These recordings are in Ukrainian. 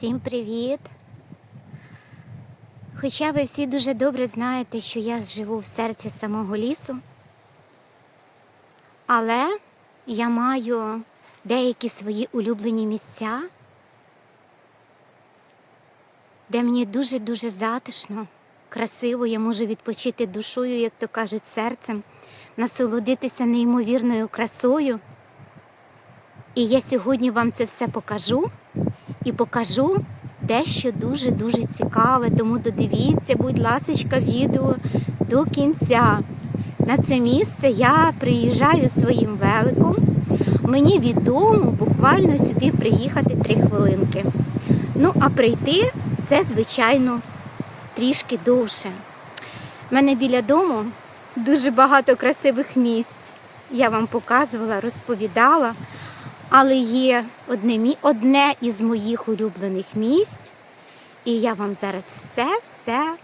Всім привіт! Хоча ви всі дуже добре знаєте, що я живу в серці самого лісу, але я маю деякі свої улюблені місця, де мені дуже-дуже затишно, красиво, я можу відпочити душою, як то кажуть, серцем, насолодитися неймовірною красою. І я сьогодні вам це все покажу і покажу дещо дуже-дуже цікаве. Тому додивіться, будь ласочка, відео до кінця. На це місце я приїжджаю своїм великом. Мені відомо буквально сюди приїхати три хвилинки. Ну, а прийти це, звичайно, трішки довше. У мене біля дому дуже багато красивих місць. Я вам показувала, розповідала. Але є одне, одне із моїх улюблених місць, і я вам зараз все-все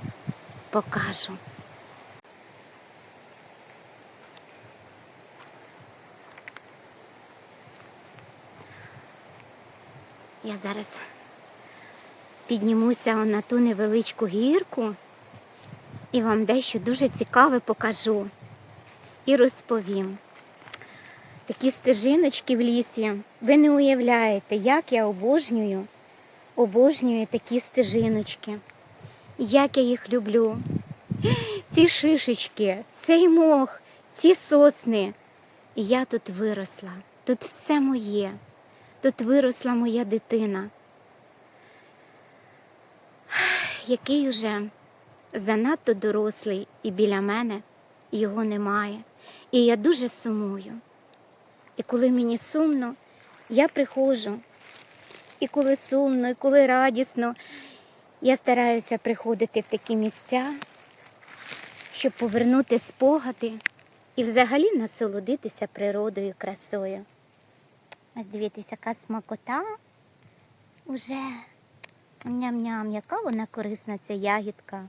покажу. Я зараз піднімуся на ту невеличку гірку і вам дещо дуже цікаве покажу і розповім такі стежиночки в лісі. Ви не уявляєте, як я обожнюю, обожнюю такі стежиночки. Як я їх люблю. Ці шишечки, цей мох, ці сосни. І я тут виросла. Тут все моє. Тут виросла моя дитина. Який уже занадто дорослий, і біля мене його немає. І я дуже сумую. І коли мені сумно, я приходжу. І коли сумно, і коли радісно, я стараюся приходити в такі місця, щоб повернути спогади і взагалі насолодитися природою, красою. Ось дивіться, яка смакота уже ням-ням, яка вона корисна, ця ягідка.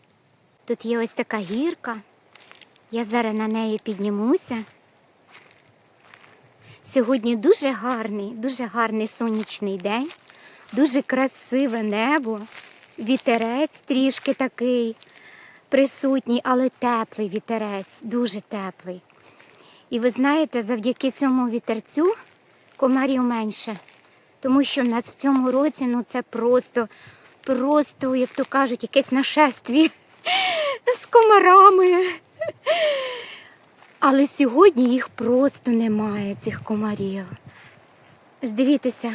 Тут є ось така гірка. Я зараз на неї піднімуся. Сьогодні дуже гарний, дуже гарний сонячний день, дуже красиве небо, вітерець трішки такий присутній, але теплий вітерець, дуже теплий. І ви знаєте, завдяки цьому вітерцю комарів менше, тому що в нас в цьому році ну це просто, просто, як то кажуть, якесь нашестві з комарами. Але сьогодні їх просто немає, цих комарів. Здивіться,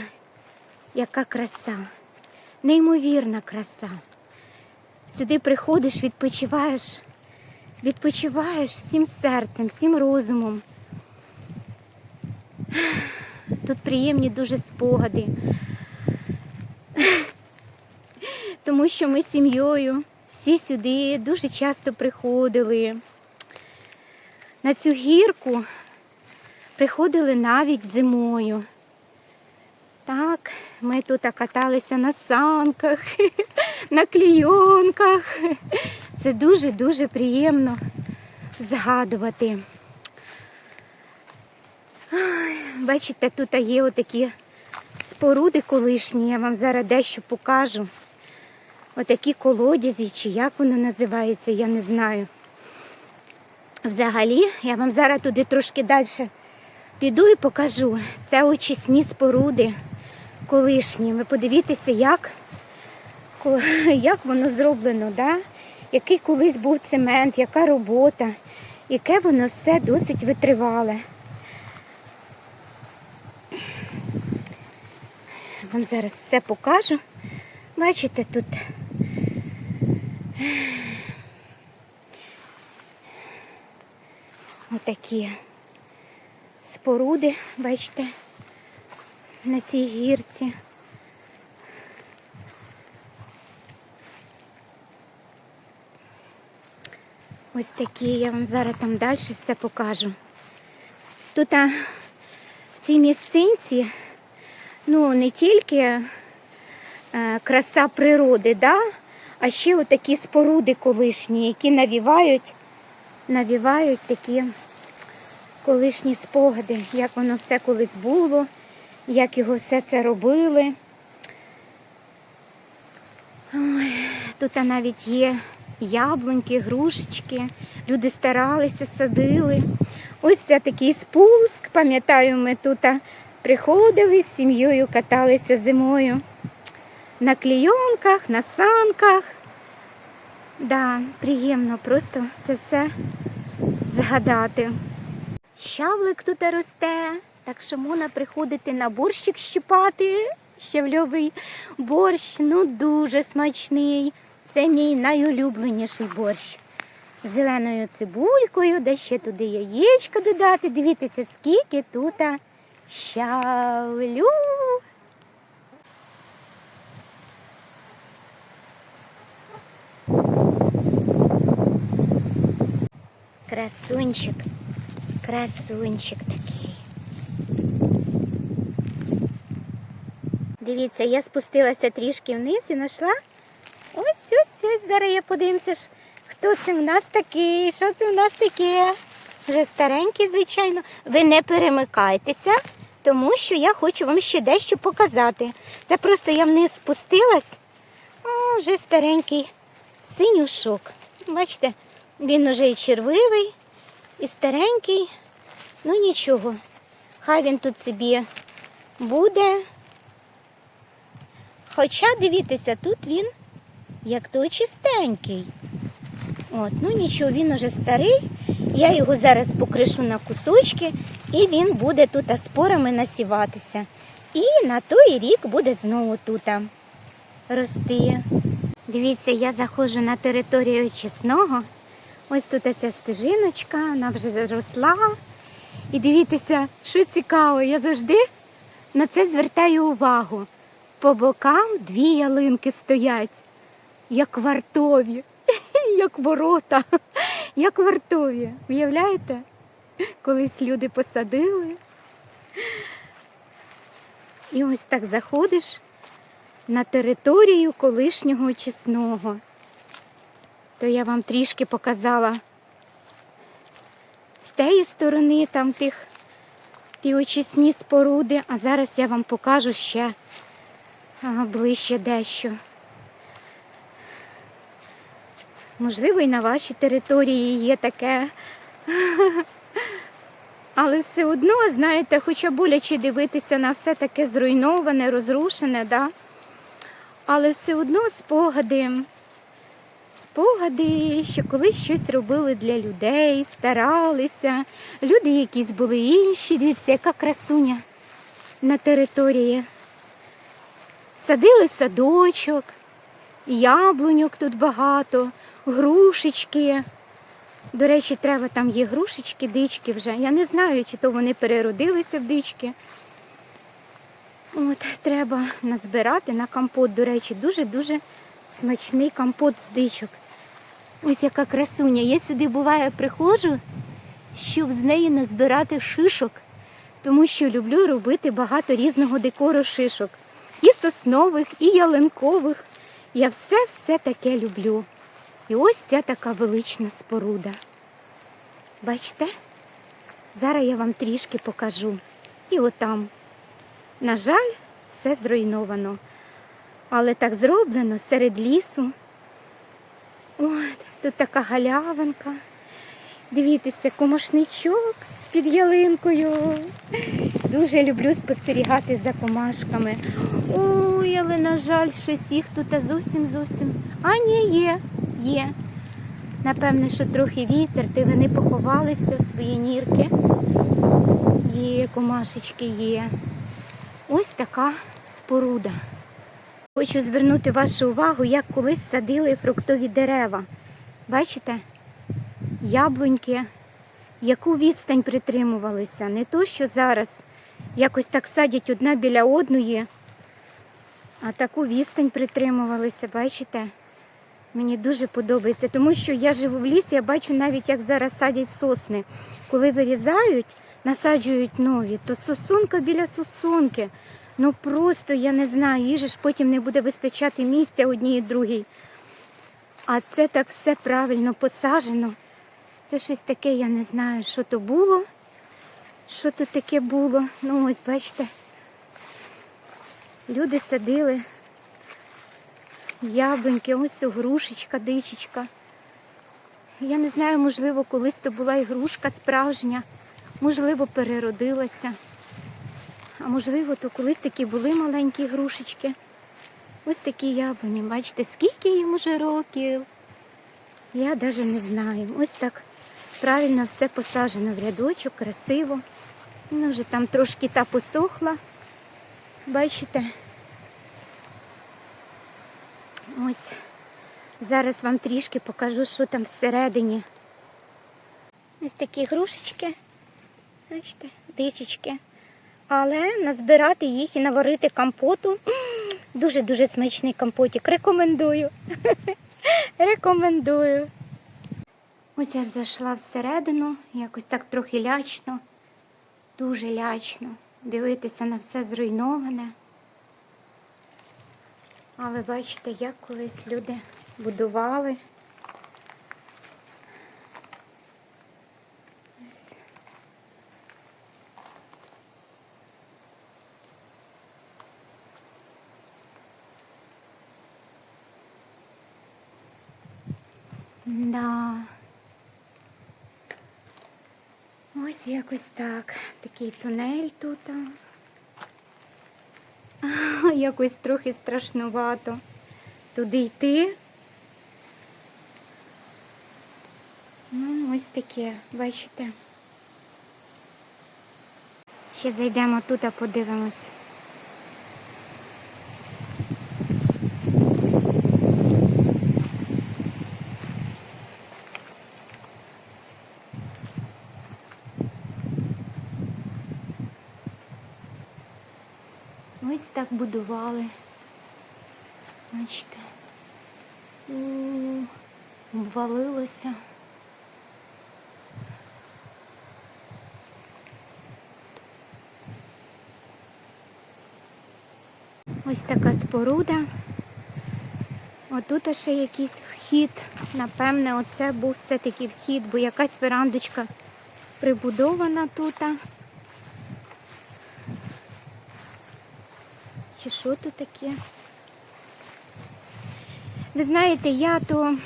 яка краса, неймовірна краса. Сюди приходиш, відпочиваєш, відпочиваєш всім серцем, всім розумом. Тут приємні дуже спогади. Тому що ми сім'єю всі сюди дуже часто приходили. На цю гірку приходили навіть зимою. Так, ми тут каталися на санках, на клійонках. Це дуже-дуже приємно згадувати. Бачите, тут є отакі споруди колишні, я вам зараз дещо покажу. Отакі колодязі, чи як воно називається, я не знаю. Взагалі, я вам зараз туди трошки далі піду і покажу. Це очисні споруди колишні. Ви подивіться, як, як воно зроблено, да? який колись був цемент, яка робота, яке воно все досить витривале. Вам зараз все покажу. Бачите, тут отакі споруди, бачите, на цій гірці. Ось такі, я вам зараз там далі все покажу. Тут а, в цій місцинці, ну, не тільки е, краса природи, да? а ще отакі споруди колишні, які навівають, навівають такі колишні спогади, як воно все колись було, як його все це робили. Ой, тут навіть є яблуньки, грушечки. Люди старалися, садили. Ось це такий спуск. Пам'ятаю, ми тут приходили з сім'єю, каталися зимою на клійонках, на санках. Да, приємно просто це все згадати. Щавлик тут росте, так що можна приходити на борщик щипати. Щавльовий борщ, ну дуже смачний. Це мій найулюбленіший борщ. Зеленою цибулькою, де ще туди яєчко додати. Дивіться, скільки тут щавлю. Красунчик, красунчик такий. Дивіться, я спустилася трішки вниз і знайшла. Ось ось ось. Зараз я подивимося, хто це в нас такий, що це в нас таке. Вже старенький, звичайно. Ви не перемикайтеся, тому що я хочу вам ще дещо показати. Це просто я вниз спустилась. О, вже старенький синюшок. Бачите, він уже і червивий, і старенький. Ну нічого. Хай він тут собі буде. Хоча дивіться, тут він як той чистенький. От, ну нічого, він уже старий. Я його зараз покришу на кусочки, і він буде тут спорами насіватися. І на той рік буде знову тут рости. Дивіться, я заходжу на територію чесного. Ось тут ця стежиночка, вона вже заросла. І дивіться, що цікаво, я завжди на це звертаю увагу. По бокам дві ялинки стоять, як вартові, як ворота, як вартові. Уявляєте? Колись люди посадили. І ось так заходиш на територію колишнього чесного. То я вам трішки показала з тієї сторони там тих ті очисні споруди, а зараз я вам покажу ще ближче дещо. Можливо, і на вашій території є таке. Але все одно, знаєте, хоча боляче дивитися на все таке зруйноване, розрушене, да? але все одно спогади, спогади, що колись щось робили для людей, старалися. Люди якісь були інші. Дивіться, яка красуня на території. Садили садочок, яблуньок тут багато, грушечки. До речі, треба там є грушечки, дички вже. Я не знаю, чи то вони переродилися в дички. От, треба назбирати на компот. До речі, дуже-дуже смачний компот з дичок. Ось яка красуня. Я сюди буває приходжу, щоб з неї назбирати шишок, тому що люблю робити багато різного декору шишок. І соснових, і ялинкових. Я все-все таке люблю. І ось ця така велична споруда. Бачите? Зараз я вам трішки покажу. І отам. На жаль, все зруйновано. Але так зроблено серед лісу. От, тут така галявинка. Дивіться, комашничок під ялинкою. Дуже люблю спостерігати за комашками. Ой, але, на жаль, щось їх тут зовсім зовсім. А ні, є, є. Напевне, що трохи вітер, то вони поховалися в свої нірки. Є, комашечки є. Ось така споруда. Хочу звернути вашу увагу, як колись садили фруктові дерева. Бачите? Яблуньки, яку відстань притримувалися. Не то, що зараз якось так садять одна біля одної, а таку відстань притримувалися, бачите? Мені дуже подобається, тому що я живу в лісі, я бачу навіть, як зараз садять сосни. Коли вирізають, насаджують нові, то сосунка біля сосунки. Ну просто я не знаю, їжі ж потім не буде вистачати місця одній і другій. А це так все правильно посаджено. Це щось таке, я не знаю, що то було. Що тут таке було? Ну ось бачите. Люди садили яблуньки, ось грушечка, дичечка. Я не знаю, можливо, колись то була ігрушка справжня, можливо, переродилася. А можливо, то колись такі були маленькі грушечки. Ось такі яблуні. Бачите, скільки їм уже років. Я навіть не знаю. Ось так правильно все посаджено в рядочок, красиво. Ну, вже там трошки та посохла. Бачите? Ось. Зараз вам трішки покажу, що там всередині. Ось такі грушечки. Бачите, дичечки. Але назбирати їх і наварити компоту. Дуже-дуже смачний компотик. Рекомендую. Рекомендую. Ось я ж зайшла всередину, якось так трохи лячно, дуже лячно. Дивитися на все зруйноване. Але бачите, як колись люди будували. Да. Ось якось так. Такий тунель тут. а. Якось трохи страшнувато туди йти. Ну, ось таке, бачите. Ще зайдемо тут, а подивимось. Будували. Бачите. Обвалилося. Ось така споруда. Отут ще якийсь вхід. Напевне, оце був все-таки вхід, бо якась верандочка прибудована тут. Чи що тут таке? Ви знаєте, я то,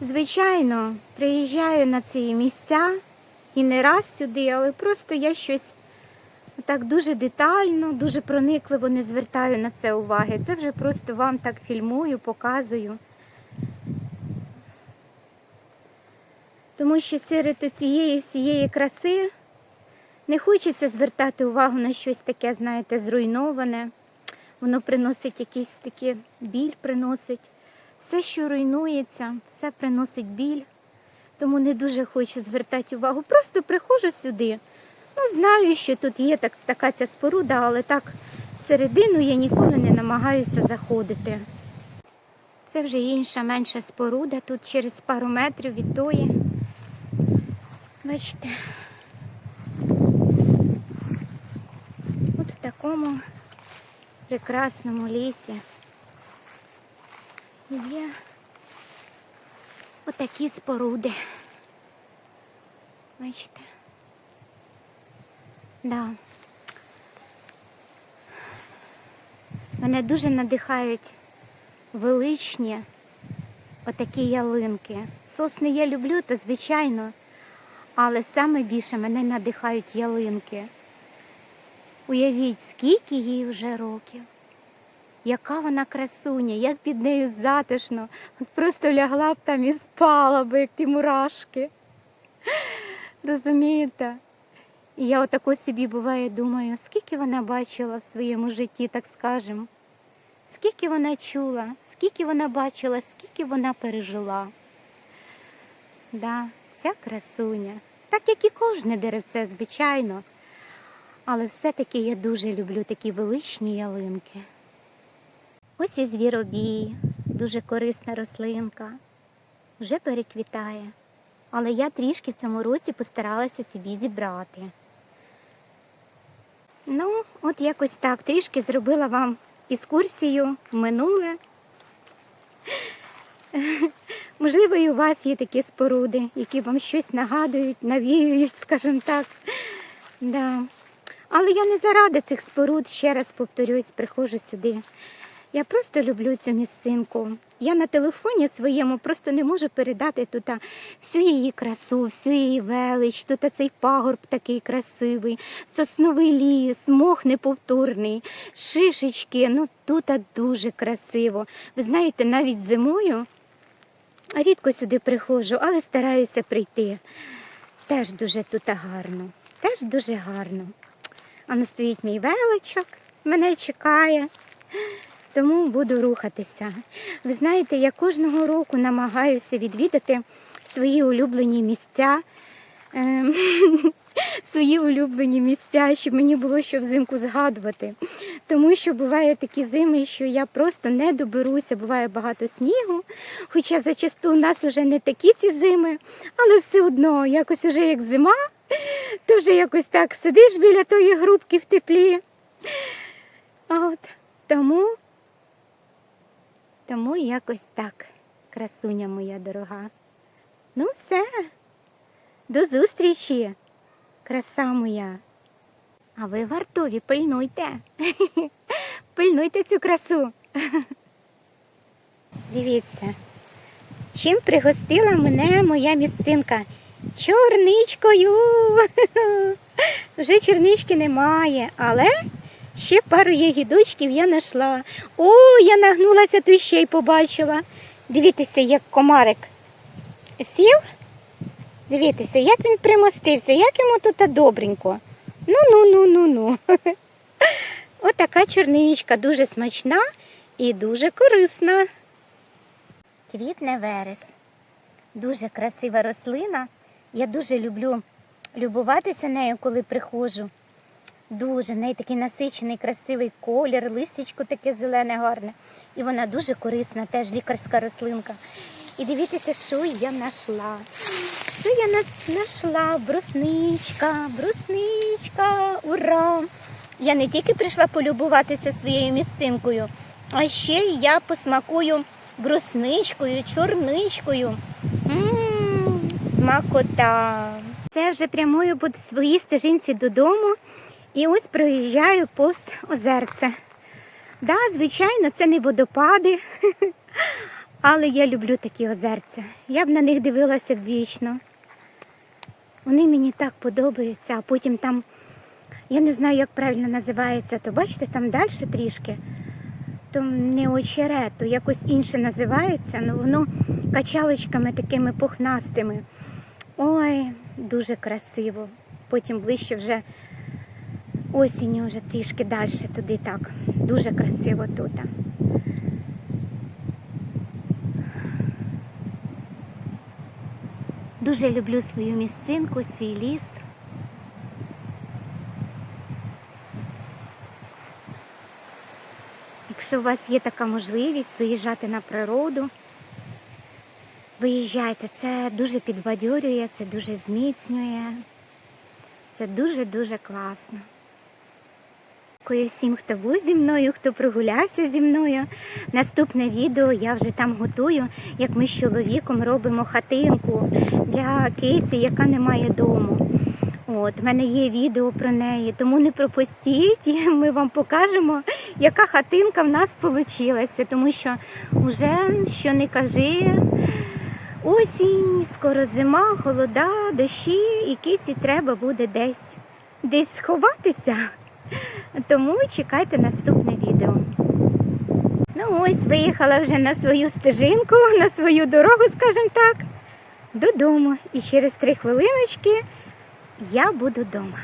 звичайно, приїжджаю на ці місця і не раз сюди, але просто я щось так дуже детально, дуже проникливо не звертаю на це уваги. Це вже просто вам так фільмую, показую. Тому що серед цієї всієї краси не хочеться звертати увагу на щось таке, знаєте, зруйноване. Воно приносить якийсь такий біль, приносить. Все, що руйнується, все приносить біль. Тому не дуже хочу звертати увагу. Просто приходжу сюди. Ну, знаю, що тут є так, така ця споруда, але так всередину я ніколи не намагаюся заходити. Це вже інша менша споруда, тут через пару метрів від тої. Бачите. От в такому прекрасному лісі є отакі споруди. Бачите? Да. Мене дуже надихають величні отакі ялинки. Сосни я люблю, то звичайно, але саме більше мене надихають ялинки. Уявіть, скільки їй вже років, яка вона красуня, як під нею затишно. От просто лягла б там і спала б, як ті мурашки. Розумієте? І я отако собі буває думаю, скільки вона бачила в своєму житті, так скажемо, скільки вона чула, скільки вона бачила, скільки вона пережила. Да, ця красуня, так як і кожне деревце, звичайно. Але все-таки я дуже люблю такі величні ялинки. Ось і звіробій, дуже корисна рослинка, вже переквітає. Але я трішки в цьому році постаралася собі зібрати. Ну, от якось так, трішки зробила вам екскурсію в минуле. Можливо, і у вас є такі споруди, які вам щось нагадують, навіюють, скажімо так. Да. Але я не заради цих споруд, ще раз повторюсь, приходжу сюди. Я просто люблю цю місцинку. Я на телефоні своєму просто не можу передати тут всю її красу, всю її велич. Тут цей пагорб такий красивий, сосновий ліс, мох неповторний, шишечки. Ну тут дуже красиво. Ви знаєте, навіть зимою рідко сюди приходжу, але стараюся прийти. Теж дуже тут гарно. Теж дуже гарно. А ну стоїть мій величок, мене чекає. Тому буду рухатися. Ви знаєте, я кожного року намагаюся відвідати свої улюблені місця, ем, свої улюблені місця, щоб мені було що взимку згадувати. Тому що буває такі зими, що я просто не доберуся, буває багато снігу. Хоча зачасту у нас вже не такі ці зими, але все одно, якось уже як зима, вже якось так сидиш біля тої грубки в теплі. От тому. Тому якось так, красуня моя дорога. Ну, все, до зустрічі, краса моя. А ви вартові, пильнуйте. Пильнуйте цю красу. Дивіться, чим пригостила мене моя місцинка? Чорничкою. Вже чорнички немає, але Ще пару ягідочків я знайшла. О, я нагнулася, то ще й побачила. Дивіться, як комарик сів. Дивіться, як він примостився, як йому тут добренько. Ну-ну-ну-ну-ну. Отака чорничка, дуже смачна і дуже корисна. Квітне верес. Дуже красива рослина. Я дуже люблю любуватися нею, коли приходжу. Дуже в неї такий насичений, красивий колір, листячко таке зелене, гарне. І вона дуже корисна, теж лікарська рослинка. І дивіться, що я знайшла. Що я знайшла? Брусничка, брусничка, ура! Я не тільки прийшла полюбуватися своєю місцинкою, а ще й я посмакую брусничкою, чорничкою. Смакота. Це вже прямую по своїй стежинці додому. І ось проїжджаю повз озерце. Да, звичайно, це не водопади, але я люблю такі озерця. Я б на них дивилася вічно. Вони мені так подобаються, а потім там, я не знаю, як правильно називається, то бачите, там далі трішки, то не очерет, то якось інше називається, але воно качалочками такими пухнастими. Ой, дуже красиво. Потім ближче вже осінню вже трішки далі туди так. Дуже красиво тут. Дуже люблю свою місцинку, свій ліс. Якщо у вас є така можливість виїжджати на природу, виїжджайте, це дуже підбадьорює, це дуже зміцнює, це дуже-дуже класно. Дякую всім, хто був зі мною, хто прогулявся зі мною. Наступне відео я вже там готую, як ми з чоловіком робимо хатинку для киці, яка не має дому. От, в мене є відео про неї, тому не пропустіть, ми вам покажемо, яка хатинка в нас вийшла. Тому що вже що не кажи, осінь, скоро зима, холода, дощі, і киці треба буде десь, десь сховатися. Тому чекайте наступне відео. Ну ось, виїхала вже на свою стежинку, на свою дорогу, скажімо так, додому. І через три хвилиночки я буду вдома.